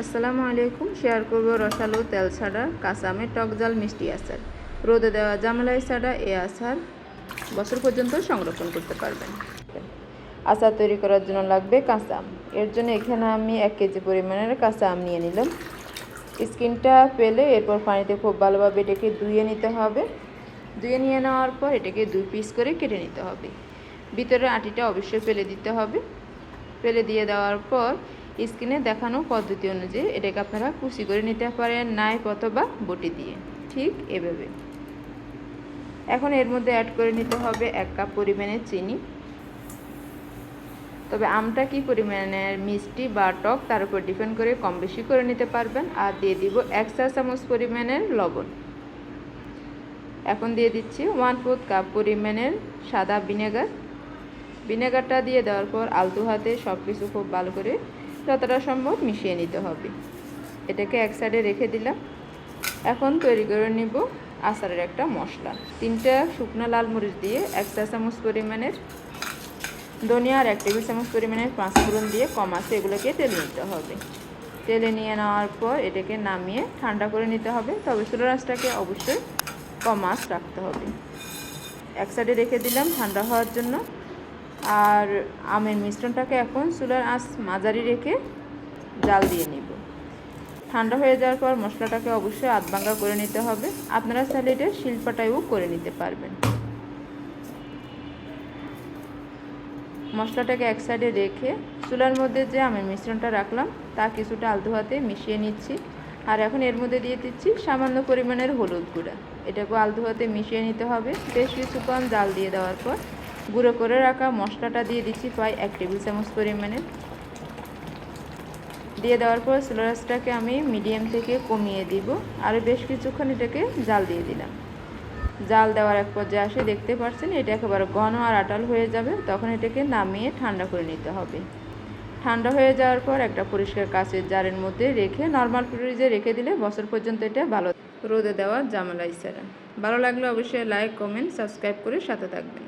আসসালামু আলাইকুম, শেয়ার করব রসালো তেল ছাড়া কাঁচা আমের টক জাল মিষ্টি আচার। রোদে দেওয়া জামালাই ছাড়া এ আচার বছর পর্যন্ত সংরক্ষণ করতে পারবেন। আচার তৈরি করার জন্য লাগবে কাঁচা আম। এর জন্য এখানে আমি এক কেজি পরিমাণের কাঁচা আম নিয়ে নিলাম। স্কিনটা পেলে এরপর পানিতে খুব ভালোভাবে এটাকে ধুয়ে নিতে হবে। ধুয়ে নিয়ে নেওয়ার পর এটাকে দুই পিস করে কেটে নিতে হবে। ভিতরের আটিটা অবশ্যই ফেলে দিতে হবে। ফেলে দিয়ে দেওয়ার পর স্ক্রিনে দেখানো পদ্ধতি অনুযায়ী এটাকে আপনারা কুচি করে নিতে পারেন নাইফ অথবা বটি দিয়ে। ঠিক এভাবে। এখন এর মধ্যে অ্যাড করে নিতে হবে এক কাপ পরিমাণের চিনি। তবে আমটা কি পরিমাণের মিষ্টি বা টক তার উপর ডিপেন্ড করে কম বেশি করে নিতে পারবেন। আর দিয়ে দিব এক চা চামচ পরিমাণের লবণ। এখন দিয়ে দিচ্ছি ওয়ান ফোর্থ কাপ পরিমাণের সাদা ভিনেগার। ভিনেগারটা দিয়ে দেওয়ার পর আলতু হাতে সব কিছু খুব ভালো করে যতটা সম্ভব মিশিয়ে নিতে হবে। এটাকে এক সাইডে রেখে দিলাম। এখন তৈরি করে নিব আচারের একটা মশলা। তিনটা শুকনো লাল মরিচ দিয়ে এক চা চামচ পরিমাণের ধনিয়া আর এক টেবিল চামচ পরিমাণের পাঁচ ফোড়ন দিয়ে কম আছে এগুলোকে তেলে নিতে হবে। তেলে নিয়ে নেওয়ার পর এটাকে নামিয়ে ঠান্ডা করে নিতে হবে। তবে চুলো রাসটাকে অবশ্যই কম আঁচ রাখতে হবে। এক সাইডে রেখে দিলাম ঠান্ডা হওয়ার জন্য। আর আমের মিশ্রণটাকে এখন চুলার আঁচ মাঝারি রেখে জাল দিয়ে নিব। ঠান্ডা হয়ে যাওয়ার পর মশলাটাকে অবশ্যই আধ ভাঙ্গা করে নিতে হবে। আপনারা চাইলে এটা শিল্পাটাইও করে নিতে পারবেন। মশলাটাকে এক সাইডে রেখে চুলার মধ্যে যে আমের মিশ্রণটা রাখলাম, তা কিছুটা আলতু হাতে মিশিয়ে নিচ্ছি। আর এখন এর মধ্যে দিয়ে দিচ্ছি সামান্য পরিমাণের হলুদ গুঁড়া। এটাকে আলতু হাতে মিশিয়ে নিতে হবে। বেশ কিছুক্ষণ জাল দিয়ে দেওয়ার পর গুঁড়ো করে রাখা মশলাটা দিয়ে দিচ্ছি প্রায় এক টেবিল চামচ পরিমাণে। দিয়ে দেওয়ার পর স্লোরাসটাকে আমি মিডিয়াম থেকে কমিয়ে দিব। আর বেশ কিছুক্ষণ এটাকে জাল দিয়ে দিলাম। জাল দেওয়ার এক পর্যায়ে আসে, দেখতে পাচ্ছেন এটা একেবারে ঘন আর আটাল হয়ে যাবে, তখন এটাকে নামিয়ে ঠান্ডা করে নিতে হবে। ঠান্ডা হয়ে যাওয়ার পর একটা পরিষ্কার কাঁচের জারের মধ্যে রেখে, নর্মাল ফ্রিজে রেখে দিলে বছর পর্যন্ত এটা ভালো রোদে দেওয়া জামালাই ছাড়া। ভালো লাগলে অবশ্যই লাইক, কমেন্ট, সাবস্ক্রাইব করে সাথে থাকবেন।